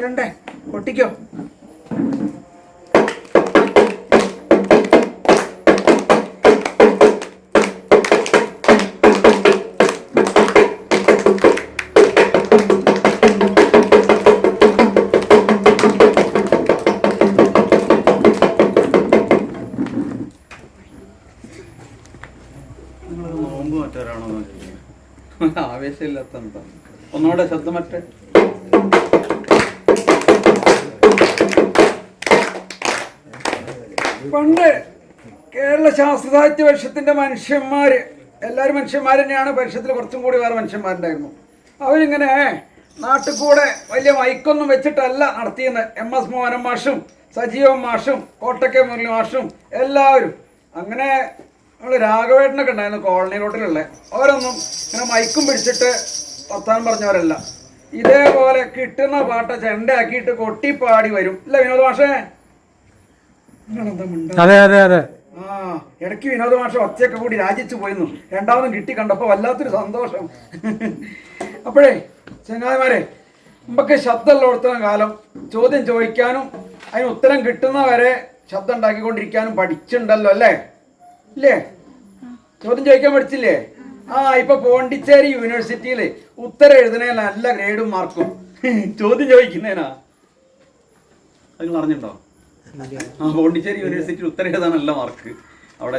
ഇടണ്ടേ പൊട്ടിക്കോ. ആവേശമില്ലാത്ത ഒന്നുകൂടെ ശബ്ദം മറ്റേ പണ്ട് കേരള ശാസ്ത്ര സാഹിത്യ പരിഷത്തിന്റെ മനുഷ്യന്മാര് എല്ലാവരും മനുഷ്യന്മാർ തന്നെയാണ്. പരിഷത്തിൽ കുറച്ചും കൂടി വേറെ മനുഷ്യന്മാരുണ്ടായിരുന്നു. അവരിങ്ങനെ നാട്ടിൽ കൂടെ വലിയ മൈക്കൊന്നും വെച്ചിട്ടല്ല നടത്തിയെന്ന് എം എസ് മോഹനൻ മാഷും സജീവൻ മാഷും കോട്ടക്കെ മുരളി മാഷും എല്ലാവരും. അങ്ങനെ നമ്മൾ രാഘവേട്ടനൊക്കെ ഉണ്ടായിരുന്നു കോളനി റോട്ടിലുള്ള. അവരൊന്നും ഇങ്ങനെ മൈക്കും പിടിച്ചിട്ട് വർത്താനം പറഞ്ഞവരല്ല. ഇതേപോലെ കിട്ടുന്ന പാട്ട ചെണ്ടയാക്കിയിട്ട് കൊട്ടിപ്പാടി വരും. ഇല്ല വിനോദ് മാഷേ? അതെ അതെ അതെ. ആ ഇടയ്ക്ക് വിനോദമാഷ ഒച്ചയൊക്കെ കൂടി രാജിച്ചു പോയിരുന്നു. രണ്ടാമതും കിട്ടി കണ്ടപ്പോൾ വല്ലാത്തൊരു സന്തോഷം. അപ്പോഴേ ചങ്ങാതിമാരെ നമുക്ക് ശബ്ദമുള്ളിടത്തോളം കാലം. ചോദ്യം ചോദിക്കാനും അതിന് ഉത്തരം കിട്ടുന്ന വരെ ശബ്ദം ഉണ്ടാക്കിക്കൊണ്ടിരിക്കാനും പഠിച്ചിട്ടുണ്ടല്ലോ അല്ലേ? ഇല്ലേ? ചോദ്യം ചോദിക്കാൻ പഠിച്ചില്ലേ? ആ ഇപ്പൊ പോണ്ടിച്ചേരി യൂണിവേഴ്സിറ്റിയിൽ ഉത്തരം എഴുതുന്നതിന് നല്ല ഗ്രേഡും മാർക്കും. ചോദ്യം ചോദിക്കുന്നതിനാ? നിങ്ങൾ അറിഞ്ഞിട്ടുണ്ടോ? ആ പോണ്ടിച്ചേരി യൂണിവേഴ്സിറ്റി ഉത്തരേതാണല്ലോ മാർക്ക് അവിടെ